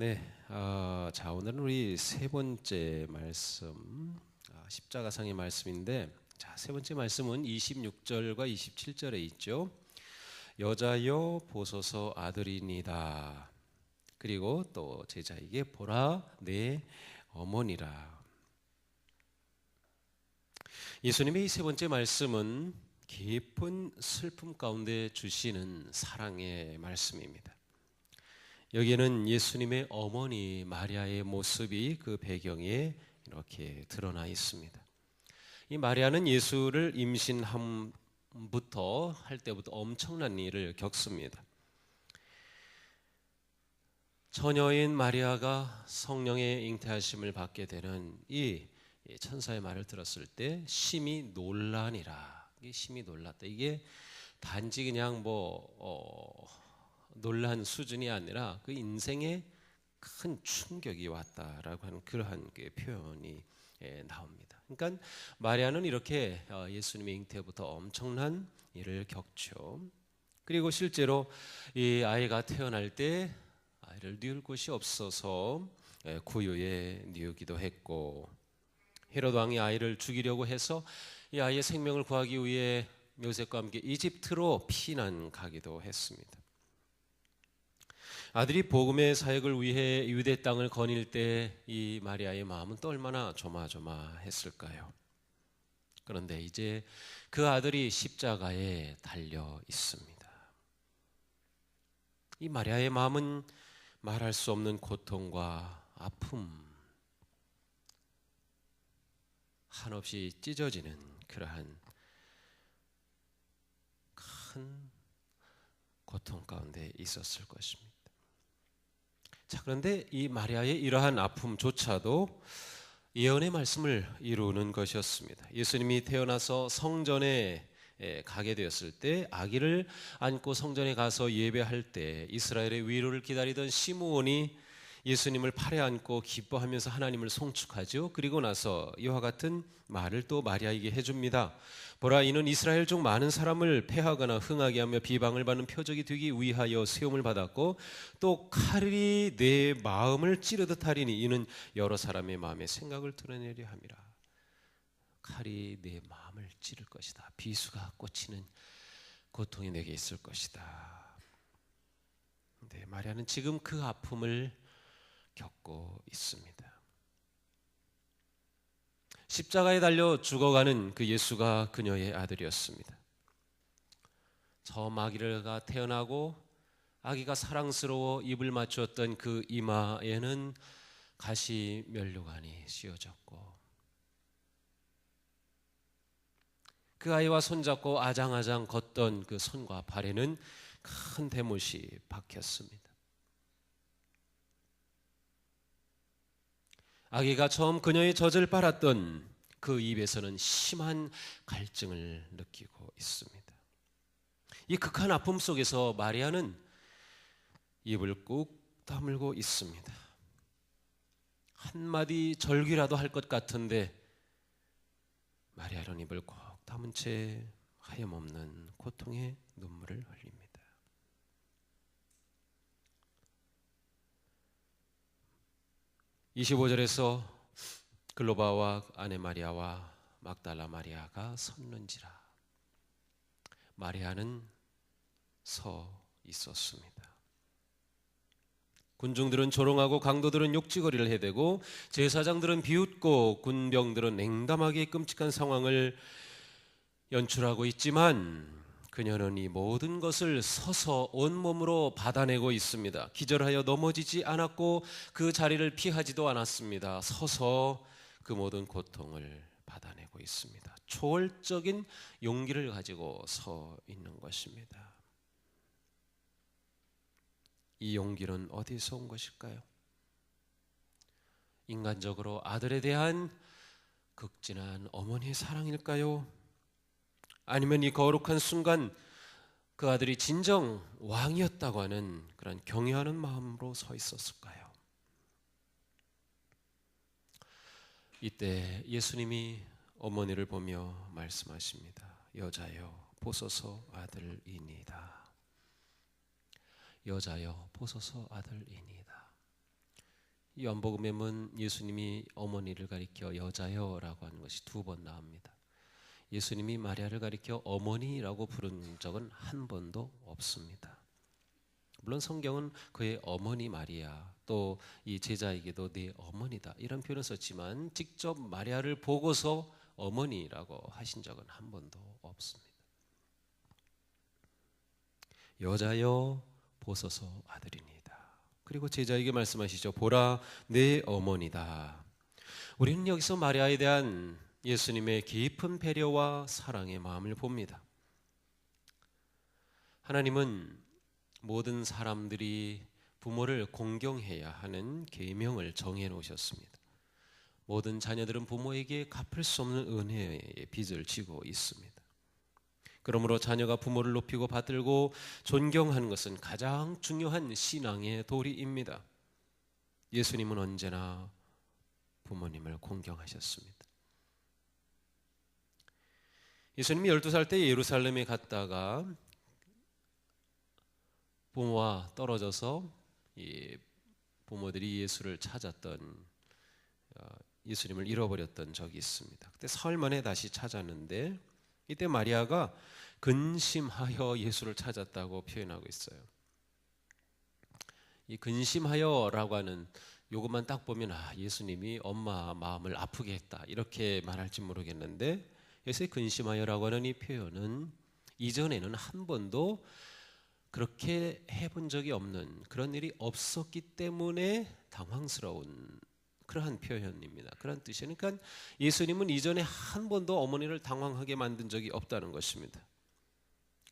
네, 어, 자 오늘은 우리 세 번째 말씀 아, 십자가상의 말씀인데 자 세 번째 말씀은 26절과 27절에 있죠. 여자여 보소서 아들이니다. 그리고 또 제자에게 보라 내 어머니라. 예수님의 이 세 번째 말씀은 깊은 슬픔 가운데 주시는 사랑의 말씀입니다. 여기에는 예수님의 어머니 마리아의 모습이 그 배경에 이렇게 드러나 있습니다. 이 마리아는 예수를 임신함부터 할 때부터 엄청난 일을 겪습니다. 처녀인 마리아가 성령의 잉태하심을 받게 되는 이 천사의 말을 들었을 때 심히 놀라니라. 이게 심히 놀랐다. 이게 단지 그냥 뭐 어, 놀란 수준이 아니라 그 인생에 큰 충격이 왔다라고 하는 그러한 그 표현이 예, 나옵니다. 그러니까 마리아는 이렇게 어, 예수님의 잉태부터 엄청난 일을 겪죠. 그리고 실제로 이 아이가 태어날 때 아이를 뉘울 곳이 없어서 예, 구유에 뉘우기도 했고 헤롯 왕이 아이를 죽이려고 해서 이 아이의 생명을 구하기 위해 요셉과 함께 이집트로 피난 가기도 했습니다. 아들이 복음의 사역을 위해 유대 땅을 거닐 때 이 마리아의 마음은 또 얼마나 조마조마했을까요? 그런데 이제 그 아들이 십자가에 달려 있습니다. 이 마리아의 마음은 말할 수 없는 고통과 아픔, 한없이 찢어지는 그러한 큰 고통 가운데 있었을 것입니다. 자, 그런데 이 마리아의 이러한 아픔조차도 예언의 말씀을 이루는 것이었습니다. 예수님이 태어나서 성전에 가게 되었을 때 아기를 안고 성전에 가서 예배할 때 이스라엘의 위로를 기다리던 시므온이 예수님을 팔에 안고 기뻐하면서 하나님을 송축하죠. 그리고 나서 이와 같은 말을 또 마리아에게 해줍니다. 보라 이는 이스라엘 중 많은 사람을 패하거나 흥하게 하며 비방을 받는 표적이 되기 위하여 세움을 받았고 또 칼이 내 마음을 찌르듯 하리니 이는 여러 사람의 마음의 생각을 드러내려 함이라. 칼이 내 마음을 찌를 것이다. 비수가 꽂히는 고통이 내게 있을 것이다. 네, 마리아는 지금 그 아픔을 겪고 있습니다. 십자가에 달려 죽어가는 그 예수가 그녀의 아들이었습니다. 처음 아기가 태어나고 아기가 사랑스러워 입을 맞추었던 그 이마에는 가시 면류관이 씌워졌고 그 아이와 손잡고 아장아장 걷던 그 손과 발에는 큰 대못이 박혔습니다. 아기가 처음 그녀의 젖을 빨았던 그 입에서는 심한 갈증을 느끼고 있습니다. 이 극한 아픔 속에서 마리아는 입을 꾹 다물고 있습니다. 한마디 절규라도 할 것 같은데 마리아는 입을 꼭 다문 채 하염없는 고통의 눈물을 흘립니다. 25절에서 글로바와 아내 마리아와 막달라 마리아가 섰는지라 마리아는 서 있었습니다. 군중들은 조롱하고 강도들은 욕지거리를 해대고 제사장들은 비웃고 군병들은 냉담하게 끔찍한 상황을 연출하고 있지만 그녀는 이 모든 것을 서서 온몸으로 받아내고 있습니다. 기절하여 넘어지지 않았고 그 자리를 피하지도 않았습니다. 서서 그 모든 고통을 받아내고 있습니다. 초월적인 용기를 가지고 서 있는 것입니다. 이 용기는 어디서 온 것일까요? 인간적으로 아들에 대한 극진한 어머니의 사랑일까요? 아니면 이 거룩한 순간 그 아들이 진정 왕이었다고 하는 그런 경외하는 마음으로 서 있었을까요? 이때 예수님이 어머니를 보며 말씀하십니다. 여자여 보소서 아들이니다. 여자여 보소서 아들이니다. 요한복음에는 예수님이 어머니를 가리켜 여자여라고 하는 것이 두 번 나옵니다. 예수님이 마리아를 가리켜 어머니라고 부른 적은 한 번도 없습니다. 물론 성경은 그의 어머니 마리아 또 이 제자에게도 네 어머니다 이런 표현을 썼지만 직접 마리아를 보고서 어머니라고 하신 적은 한 번도 없습니다. 여자여 보소서 아들이니이다. 그리고 제자에게 말씀하시죠. 보라 내 어머니다. 우리는 여기서 마리아에 대한 예수님의 깊은 배려와 사랑의 마음을 봅니다. 하나님은 모든 사람들이 부모를 공경해야 하는 계명을 정해 놓으셨습니다. 모든 자녀들은 부모에게 갚을 수 없는 은혜의 빚을 지고 있습니다. 그러므로 자녀가 부모를 높이고 받들고 존경하는 것은 가장 중요한 신앙의 도리입니다. 예수님은 언제나 부모님을 공경하셨습니다. 예수님이 12살 때 예루살렘에 갔다가 부모와 떨어져서 부모들이 예수를 찾았던 어, 예수님을 잃어버렸던 적이 있습니다. 그때 만에 다시 찾았는데 이때 마리아가 근심하여 예수를 찾았다고 표현하고 있어요. 이 근심하여라고 하는 요것만 딱 보면 아 예수님이 엄마 마음을 아프게 했다 이렇게 말할지 모르겠는데 여기서 근심하여라고 하는 이 표현은 이전에는 한 번도 그렇게 해본 적이 없는 그런 일이 없었기 때문에 당황스러운 그러한 표현입니다. 그런 뜻이에요. 그러니까 예수님은 이전에 한 번도 어머니를 당황하게 만든 적이 없다는 것입니다.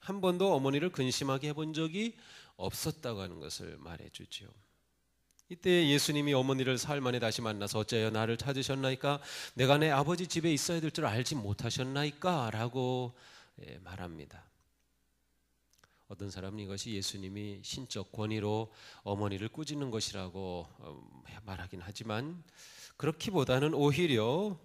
한 번도 어머니를 근심하게 해본 적이 없었다고 하는 것을 말해주죠. 이때 예수님이 어머니를 사흘 만에 다시 만나서 어째요 나를 찾으셨나이까 내가 내 아버지 집에 있어야 될 줄 알지 못하셨나이까 라고 예, 말합니다. 어떤 사람은 이것이 예수님이 신적 권위로 어머니를 꾸짖는 것이라고 어, 말하긴 하지만 그렇기보다는 오히려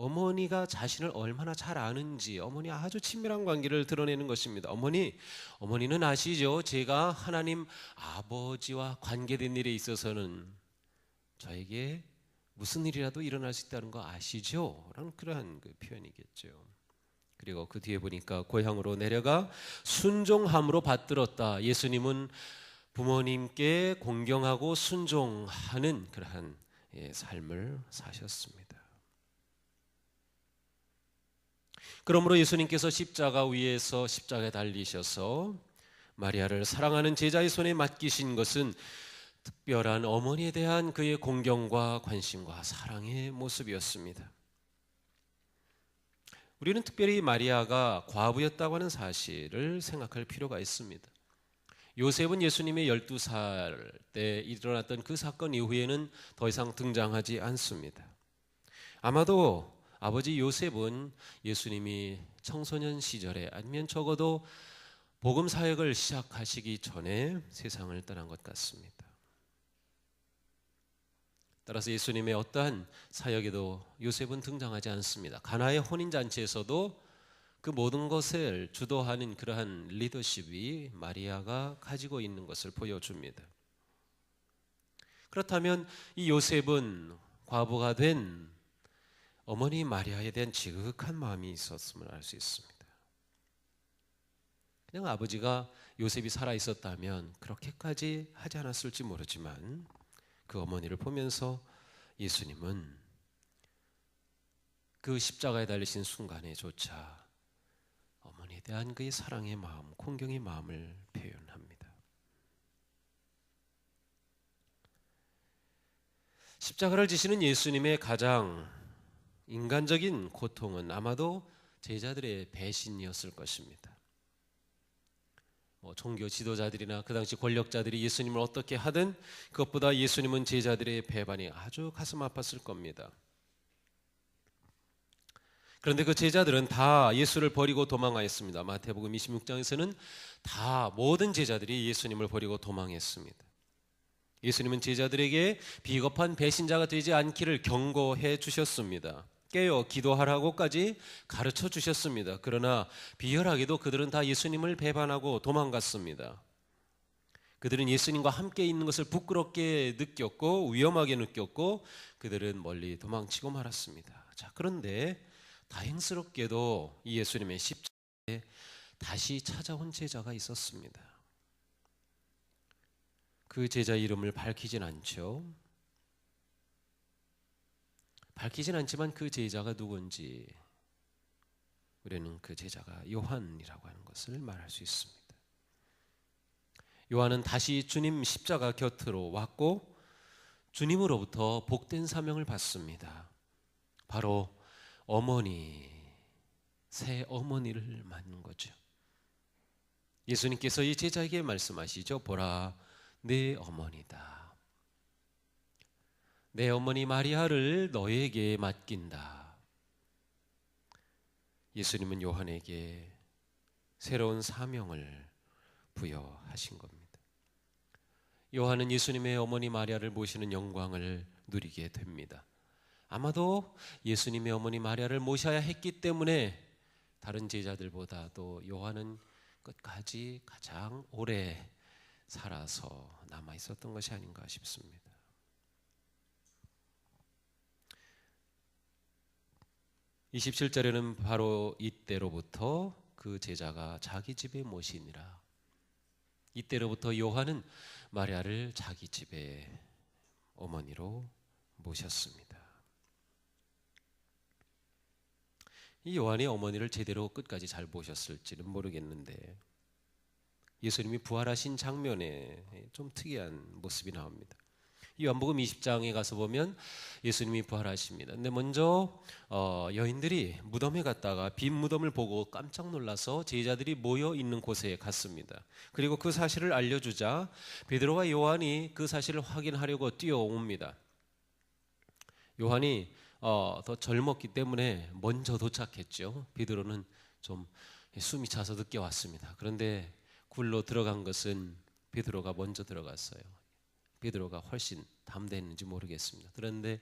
어머니가 자신을 얼마나 잘 아는지 어머니 아주 친밀한 관계를 드러내는 것입니다. 어머니, 어머니는 아시죠? 제가 하나님 아버지와 관계된 일에 있어서는 저에게 무슨 일이라도 일어날 수 있다는 거 아시죠? 라는 그러한 그 표현이겠죠. 그리고 그 뒤에 보니까 고향으로 내려가 순종함으로 받들었다. 예수님은 부모님께 공경하고 순종하는 그러한 예, 삶을 사셨습니다. 그러므로 예수님께서 십자가 위에서 십자가에 달리셔서 마리아를 사랑하는 제자의 손에 맡기신 것은 특별한 어머니에 대한 그의 공경과 관심과 사랑의 모습이었습니다. 우리는 특별히 마리아가 과부였다고 하는 사실을 생각할 필요가 있습니다. 요셉은 예수님의 12살 때 일어났던 그 사건 이후에는 더 이상 등장하지 않습니다. 아마도 아버지 요셉은 예수님이 청소년 시절에 아니면 적어도 복음 사역을 시작하시기 전에 세상을 떠난 것 같습니다. 따라서 예수님의 어떠한 사역에도 요셉은 등장하지 않습니다. 가나의 혼인 잔치에서도 그 모든 것을 주도하는 그러한 리더십이 마리아가 가지고 있는 것을 보여줍니다. 그렇다면 이 요셉은 과부가 된 어머니 마리아에 대한 지극한 마음이 있었음을 알 수 있습니다. 그냥 아버지가 요셉이 살아 있었다면 그렇게까지 하지 않았을지 모르지만 그 어머니를 보면서 예수님은 그 십자가에 달리신 순간에조차 어머니에 대한 그의 사랑의 마음, 공경의 마음을 표현합니다. 십자가를 지시는 예수님의 가장 인간적인 고통은 아마도 제자들의 배신이었을 것입니다. 뭐 종교 지도자들이나 그 당시 권력자들이 예수님을 어떻게 하든 그것보다 예수님은 제자들의 배반이 아주 가슴 아팠을 겁니다. 그런데 그 제자들은 다 예수를 버리고 도망하였습니다. 마태복음 26장에서는 다 모든 제자들이 예수님을 버리고 도망했습니다. 예수님은 제자들에게 비겁한 배신자가 되지 않기를 경고해 주셨습니다. 깨어 기도하라고까지 가르쳐 주셨습니다. 그러나 비열하게도 그들은 다 예수님을 배반하고 도망갔습니다. 그들은 예수님과 함께 있는 것을 부끄럽게 느꼈고 위험하게 느꼈고 그들은 멀리 도망치고 말았습니다. 자, 그런데 다행스럽게도 이 예수님의 십자가에 다시 찾아온 제자가 있었습니다. 그 제자 이름을 밝히진 않죠. 밝히진 않지만 그 제자가 누군지 우리는 그 제자가 요한이라고 하는 것을 말할 수 있습니다. 요한은 다시 주님 십자가 곁으로 왔고 주님으로부터 복된 사명을 받습니다. 바로 어머니, 새 어머니를 맞는 거죠. 예수님께서 이 제자에게 말씀하시죠. 보라, 내 어머니다. 내 어머니 마리아를 너에게 맡긴다. 예수님은 요한에게 새로운 사명을 부여하신 겁니다. 요한은 예수님의 어머니 마리아를 모시는 영광을 누리게 됩니다. 아마도 예수님의 어머니 마리아를 모셔야 했기 때문에 다른 제자들보다도 요한은 끝까지 가장 오래 살아서 남아 있었던 것이 아닌가 싶습니다. (27절에는) 바로 이때로부터 그 제자가 자기 집에 모시니라 이때로부터 요한은 마리아를 자기 집에 어머니로 모셨습니다. 이 요한이 어머니를 제대로 끝까지 잘 모셨을지는 모르겠는데 예수님이 부활하신 장면에 좀 특이한 모습이 나옵니다. 요한복음 20장에 가서 보면 예수님이 부활하십니다. 근데 먼저 어, 여인들이 무덤에 갔다가 빈 무덤을 보고 깜짝 놀라서 제자들이 모여 있는 곳에 갔습니다. 그리고 그 사실을 알려주자 베드로와 요한이 그 사실을 확인하려고 뛰어옵니다. 요한이 어, 더 젊었기 때문에 먼저 도착했죠. 베드로는 좀 숨이 차서 늦게 왔습니다. 그런데 굴로 들어간 것은 베드로가 먼저 들어갔어요. 베드로가 훨씬 담대했는지 모르겠습니다. 그런데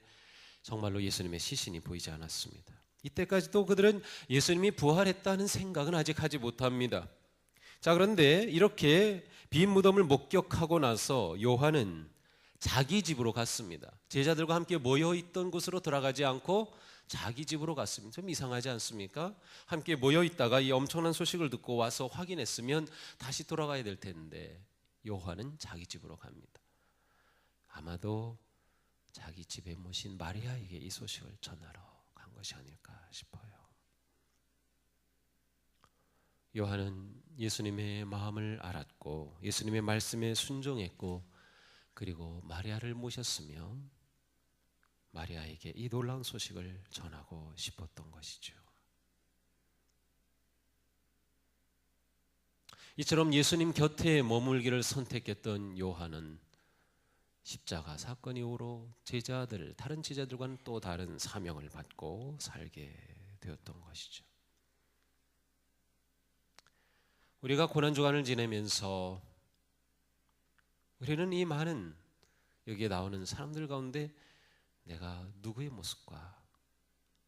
정말로 예수님의 시신이 보이지 않았습니다. 이때까지도 그들은 예수님이 부활했다는 생각은 아직 하지 못합니다. 자, 그런데 이렇게 빈 무덤을 목격하고 나서 요한은 자기 집으로 갔습니다. 제자들과 함께 모여 있던 곳으로 돌아가지 않고 자기 집으로 갔습니다. 좀 이상하지 않습니까? 함께 모여 있다가 이 엄청난 소식을 듣고 와서 확인했으면 다시 돌아가야 될 텐데 요한은 자기 집으로 갑니다. 아마도 자기 집에 모신 마리아에게 이 소식을 전하러 간 것이 아닐까 싶어요. 요한은 예수님의 마음을 알았고 예수님의 말씀에 순종했고 그리고 마리아를 모셨으며 마리아에게 이 놀라운 소식을 전하고 싶었던 것이죠. 이처럼 예수님 곁에 머물기를 선택했던 요한은 십자가 사건 이후로 제자들 다른 제자들과는 또 다른 사명을 받고 살게 되었던 것이죠. 우리가 고난 주간을 지내면서 우리는 이 많은 여기에 나오는 사람들 가운데 내가 누구의 모습과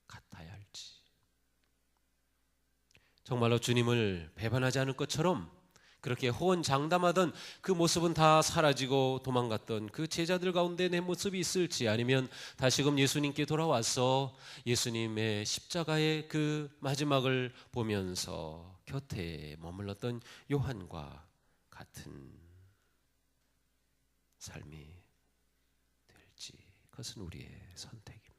같아야 할지 정말로 주님을 배반하지 않을 것처럼 그렇게 호언장담하던 그 모습은 다 사라지고 도망갔던 그 제자들 가운데 내 모습이 있을지 아니면 다시금 예수님께 돌아와서 예수님의 십자가의 그 마지막을 보면서 곁에 머물렀던 요한과 같은 삶이 될지 그것은 우리의 선택입니다.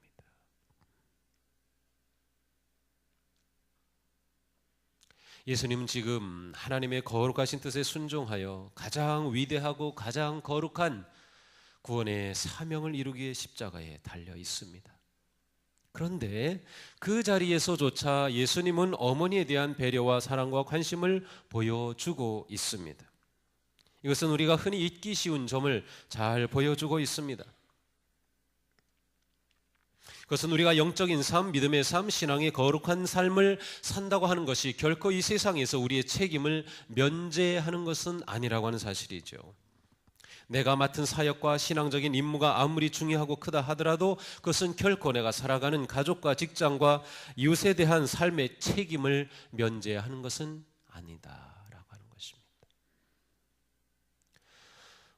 예수님은 지금 하나님의 거룩하신 뜻에 순종하여 가장 위대하고 가장 거룩한 구원의 사명을 이루기 위해 십자가에 달려 있습니다. 그런데 그 자리에서조차 예수님은 어머니에 대한 배려와 사랑과 관심을 보여주고 있습니다. 이것은 우리가 흔히 잊기 쉬운 점을 잘 보여주고 있습니다. 그것은 우리가 영적인 삶, 믿음의 삶, 신앙의 거룩한 삶을 산다고 하는 것이 결코 이 세상에서 우리의 책임을 면제하는 것은 아니라고 하는 사실이죠. 내가 맡은 사역과 신앙적인 임무가 아무리 중요하고 크다 하더라도 그것은 결코 내가 살아가는 가족과 직장과 이웃에 대한 삶의 책임을 면제하는 것은 아니다.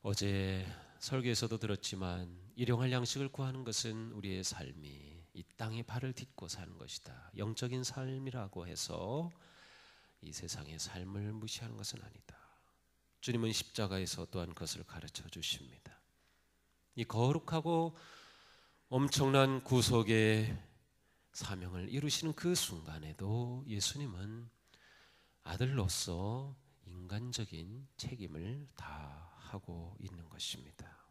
어제 설교에서도 들었지만 일용할 양식을 구하는 것은 우리의 삶이 이 땅에 발을 딛고 사는 것이다. 영적인 삶이라고 해서 이 세상의 삶을 무시하는 것은 아니다. 주님은 십자가에서 또한 그것을 가르쳐 주십니다. 이 거룩하고 엄청난 구속의 사명을 이루시는 그 순간에도 예수님은 아들로서 인간적인 책임을 다하고 있는 것입니다.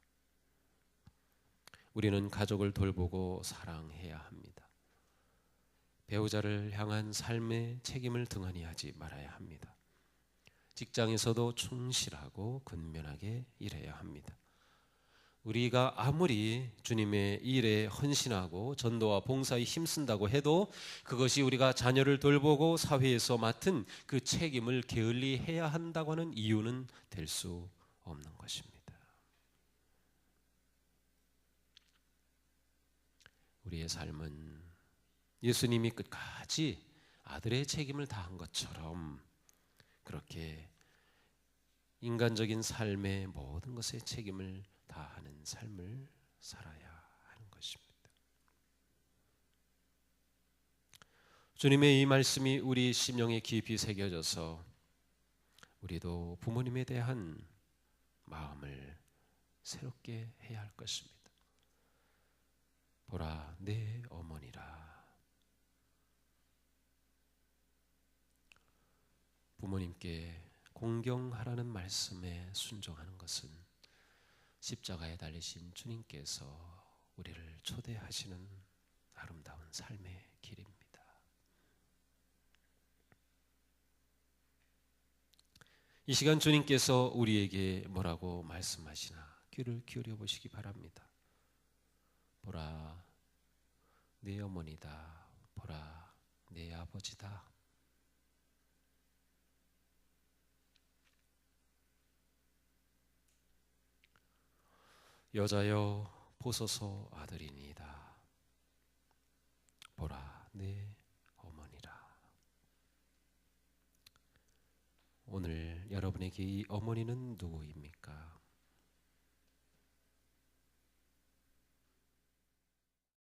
우리는 가족을 돌보고 사랑해야 합니다. 배우자를 향한 삶의 책임을 등한히 하지 말아야 합니다. 직장에서도 충실하고 근면하게 일해야 합니다. 우리가 아무리 주님의 일에 헌신하고 전도와 봉사에 힘쓴다고 해도 그것이 우리가 자녀를 돌보고 사회에서 맡은 그 책임을 게을리 해야 한다고 하는 이유는 될 수 없는 것입니다. 우리의 삶은 예수님이 끝까지 아들의 책임을 다한 것처럼 그렇게 인간적인 삶의 모든 것의 책임을 다하는 삶을 살아야 하는 것입니다. 주님의 이 말씀이 우리 심령에 깊이 새겨져서 우리도 부모님에 대한 마음을 새롭게 해야 할 것입니다. 보라 내 어머니라 부모님께 공경하라는 말씀에 순종하는 것은 십자가에 달리신 주님께서 우리를 초대하시는 아름다운 삶의 길입니다. 이 시간 주님께서 우리에게 뭐라고 말씀하시나 귀를 기울여 보시기 바랍니다. 보라, 내 어머니다. 보라, 내 아버지다. 여자여 보소서 아들이니이다. 보라 내 어머니라. 오늘 여러분에게 이 어머니는 누구입니까?